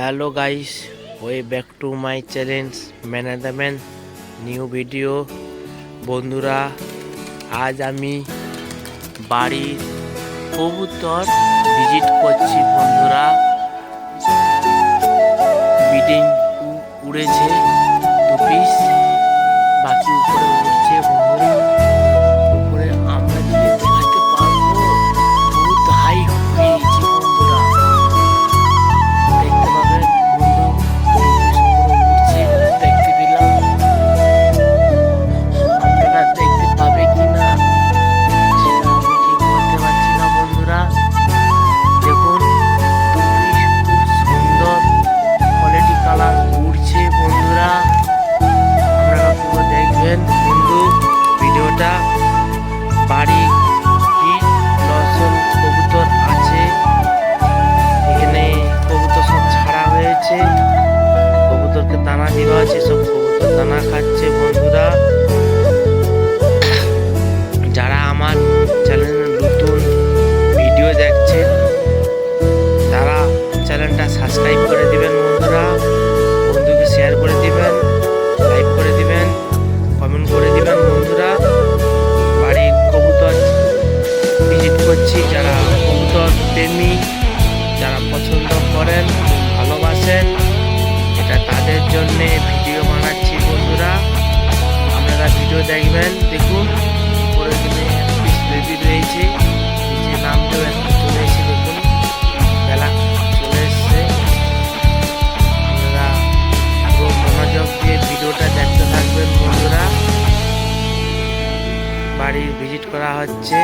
Hello guys way back to my challenge man the man new video বন্ধুরা, আজ আমি বাড়ির কবুতর ভিজিট করছি, বন্ধুরা। বিডিং উড়েছে। দেখবেন দেখুন উপরে এখানে বেবি রয়েছে, নিচে নামতেও একটা চলে এসে দেখুন, বেলা চলে এসছে। আপনারা পুরো মনোযোগ দিয়ে ভিডিওটা দেখতে থাকবেন, বন্ধুরা। বাড়ি ভিজিট করা হচ্ছে।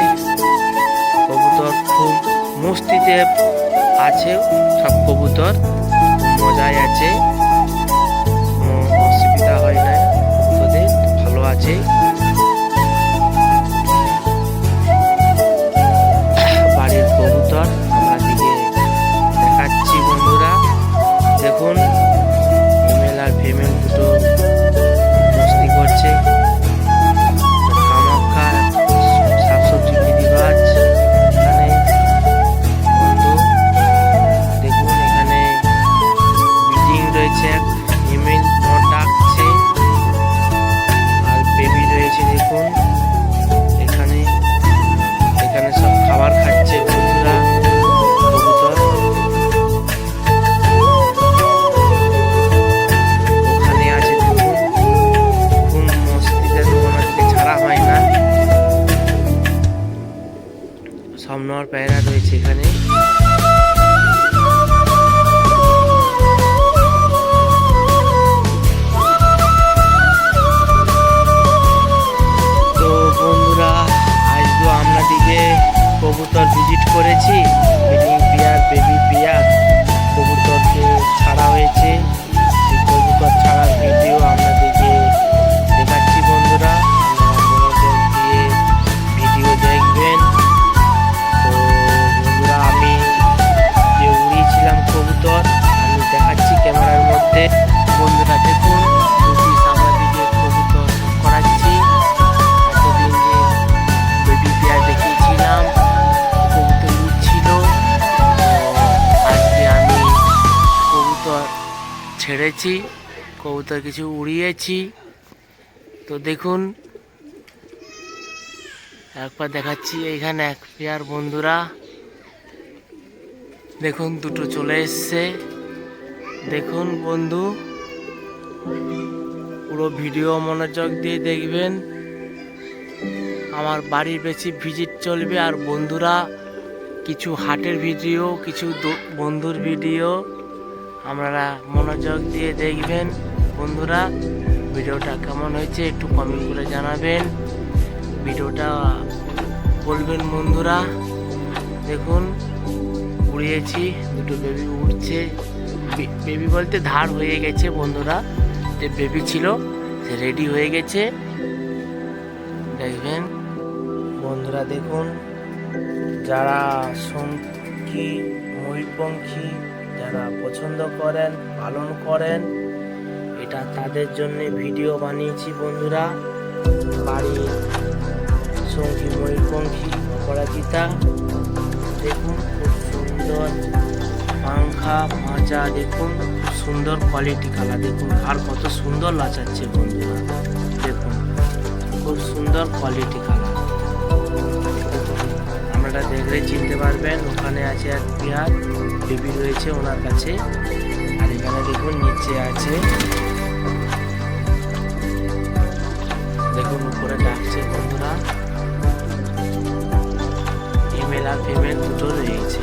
কবুতর খুব মস্তিতে আছে, সব কবুতর মজায় আছে। ছেড়েছি কবুতর কিছু উড়িয়েছি। তো দেখুন, একবার দেখাচ্ছি এইখানে এক পেয়ার বন্ধুরা। দেখুন, দুটো চলে এসছে। দেখুন বন্ধু, পুরো ভিডিও মনোযোগ দিয়ে দেখবেন। আমার বাড়ির বেশি ভিজিট চলবে আর বন্ধুরা, কিছু হাটের ভিডিও, কিছু বন্ধুর ভিডিও। আপনারা মনোযোগ দিয়ে দেখবেন। বন্ধুরা, ভিডিওটা কেমন হয়েছে একটু কমেন্ট করে জানাবেন। ভিডিওটা বলবেন, বন্ধুরা, দেখুন, উড়িয়েছি, দুটো বেবি উঠছে বেবি বলতে ধার হয়ে গেছে, বন্ধুরা। যে বেবি ছিল, সে রেডি হয়ে গেছে। দেখবেন, বন্ধুরা, দেখুন, যারা শঙ্কি ময়ূরপঙ্খী যারা পছন্দ করেন, পালন করেন, এটা তাদের জন্য ভিডিও বানিয়েছি বন্ধুরা। বাড়ি শঙ্কি ময়ূরপঙ্খী অপরাজিতা, দেখুন খুব সুন্দর পাংখা মাচা, দেখুন সুন্দর কোয়ালিটি কালার দেখুন আর কত সুন্দর লাচাচ্ছে বন্ধুরা, দেখুন, খুব সুন্দর কোয়ালিটি আপনারা দেখলে চিনতে পারবেন, ওখানে আছে এক পেয়ার বেবি রয়েছে ওনার কাছে। আর এখানে দেখুন, নিচে আছে। দেখুন, উপরে ডাকছে বন্ধুরা। ইমেল আর ফিমেল দুটো রয়েছে।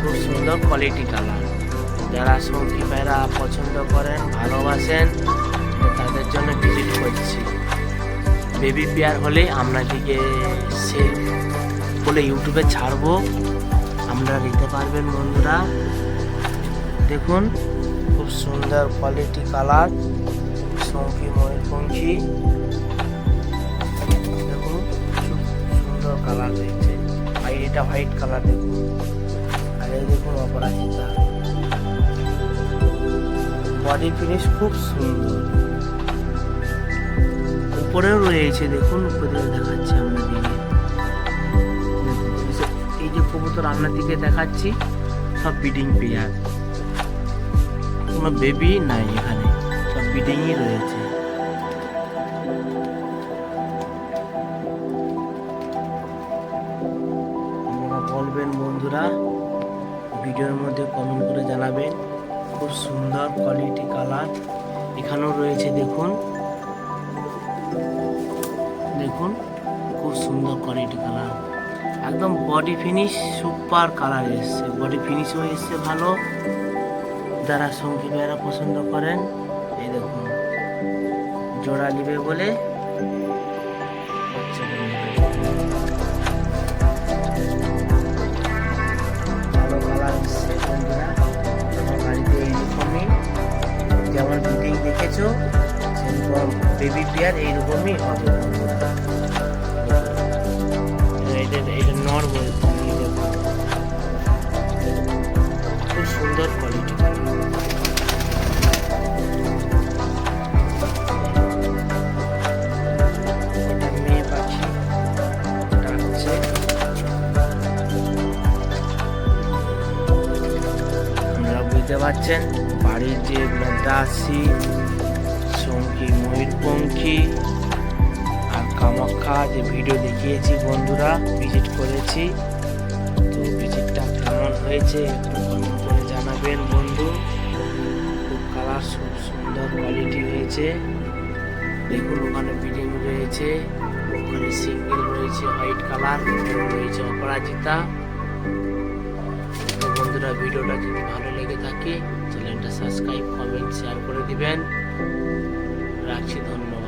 খুব সুন্দর কোয়ালিটি কালার যারা সঙ্গী ভাইরা পছন্দ করেন, ভালোবাসেন তাদের জন্য ভিজিট করছি। বেবি পেয়ার হলে আপনাদেরকে সেল বলে ইউটিউবে ছাড়বো। আপনারা নিতে পারবেন বন্ধুরা। দেখুন, খুব সুন্দর কোয়ালিটি কালার সঙ্গী ময়ূরপঙ্খী দেখুন, খুব সুন্দর কালার রয়েছে। আর এটা হোয়াইট কালার দেখুন। আর এই দেখুন অপরাজিতা। বডি ফিনিশ খুব সুন্দর। উপরেও রয়েছে, দেখুন উপরে দেখাচ্ছে আপনাদেরকে। কবুতর আপনাদেরকে দেখাচ্ছি। সব বিডিং পেয়ার কোনো বেবি নাই এখানে। সব বিডিংই রয়েছে। বলবেন, বন্ধুরা, ভিডিওর মধ্যে কমেন্ট করে জানাবেন। খুব সুন্দর কোয়ালিটি কালার এখানেও রয়েছে, দেখুন। দেখুন, খুব সুন্দর কোয়ালিটি কালার একদম বডি ফিনিশ সুপার কালার এসছে। বডি ফিনিশও এসছে ভালো। যারা সঙ্গী ভাইয়েরা পছন্দ করেন, এই দেখুন। জোড়া নিবে বলে যেমন দেখেছ বেবি পেয়ার এইরকমই হবে। পারছেন বাড়ির যে মেদাসি সঙ্গী, ময়ূরপঙ্খী আর কামাখ্যা, যে ভিডিও দেখিয়েছি বন্ধুরা ভিজিট করেছি। তো ভিজিটটা কেমন হয়েছে করে জানাবেন বন্ধু। খুব কালার খুব সুন্দর কোয়ালিটি হয়েছে। দেখুন, ওখানে বিল্ডিং রয়েছে, ওখানে সিঙ্গেল রয়েছে হোয়াইট কালার রয়েছে অপরাজিতা। আপনার ভিডিওটা যদি ভালো লেগে থাকে চ্যানেলটা সাবস্ক্রাইব কমেন্ট শেয়ার করে দিবেন। রাখছি ধন্যবাদ।